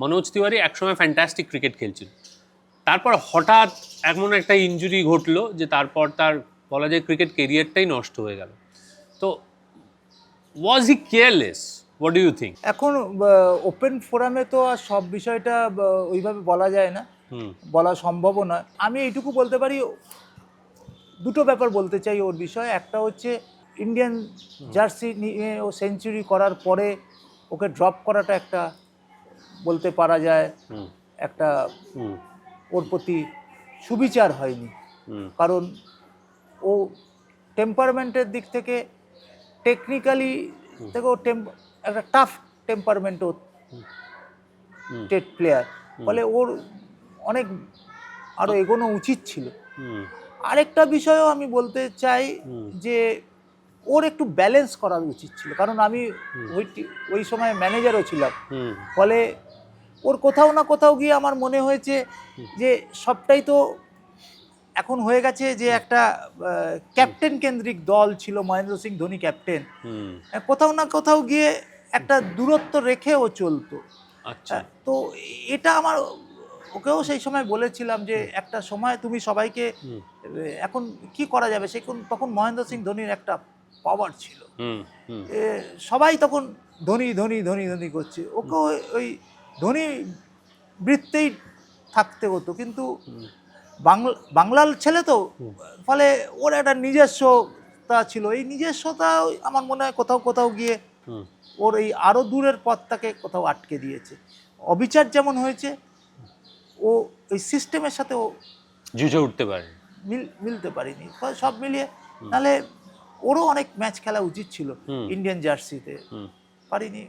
মনোজ তিওয়ারি একসময় fantastic cricket খেলছিল। তারপর হঠাৎ এমন একটা ইনজুরি ঘটলো যে তারপর তার বলা যায় ক্রিকেট কেরিয়ারটাই নষ্ট হয়ে গেল। তো was he careless what do you think এখন ওপেন ফোরামে তো আর সব বিষয়টা ওইভাবে বলা যায় না। বলা সম্ভবও নয়। আমি এইটুকু বলতে পারি দুটো ব্যাপার বলতে চাই ওর বিষয়ে। একটা হচ্ছে ইন্ডিয়ান জার্সি নিয়ে ও সেঞ্চুরি করার পরে ওকে ড্রপ করাটা একটা বলতে পারা যায় একটা ওর প্রতি সুবিচার হয়নি। কারণ ও টেম্পারমেন্টের দিক থেকে টেকনিক্যালি থেকে ও একটা টাফ টেম্পারমেন্ট ও। টেট প্লেয়ার ফলে ওর অনেক আরও এগোনো উচিত ছিল। আরেকটা বিষয়ও আমি বলতে চাই যে ওর একটু ব্যালেন্স করা উচিত ছিল। কারণ আমি ওইটি ওই সময় ম্যানেজারও ছিলাম। ফলে ওর কোথাও না কোথাও গিয়ে আমার মনে হয়েছে যে সবটাই তো এখন হয়ে গেছে যে একটা ক্যাপ্টেন কেন্দ্রিক দল ছিল মহেন্দ্র সিং ধোনি ক্যাপ্টেন কোথাও না কোথাও গিয়ে একটা দূরত্ব রেখে ও চলতো। আচ্ছা। তো এটা আমার ওকেও সেই সময় বলেছিলাম যে একটা সময় তুমি সবাইকে এখন কি করা যাবে? সে তখন মহেন্দ্র সিং ধোনির একটা পাওয়ার ছিল। সবাই তখন ধোনি ধোনি ধোনি ধোনি করছে। ওকে ওই ধোনি বৃত্তেই থাকতে হতো কিন্তু বাংলা বাংলার ছেলে তো ফলে ওর একটা নিজস্বতা ছিল। এই নিজস্বতা আমার মনে হয় কোথাও কোথাও গিয়ে ওর এই আরও দূরের পথটাকে কোথাও আটকে দিয়েছে। অবিচার যেমন হয়েছে ও ওই সিস্টেমের সাথে ও জুঝে উঠতে পারে মিল মিলতে পারিনি। সব মিলিয়ে নাহলে ওরও অনেক ম্যাচ খেলা উচিত ছিল ইন্ডিয়ান জার্সিতে। পারিনি।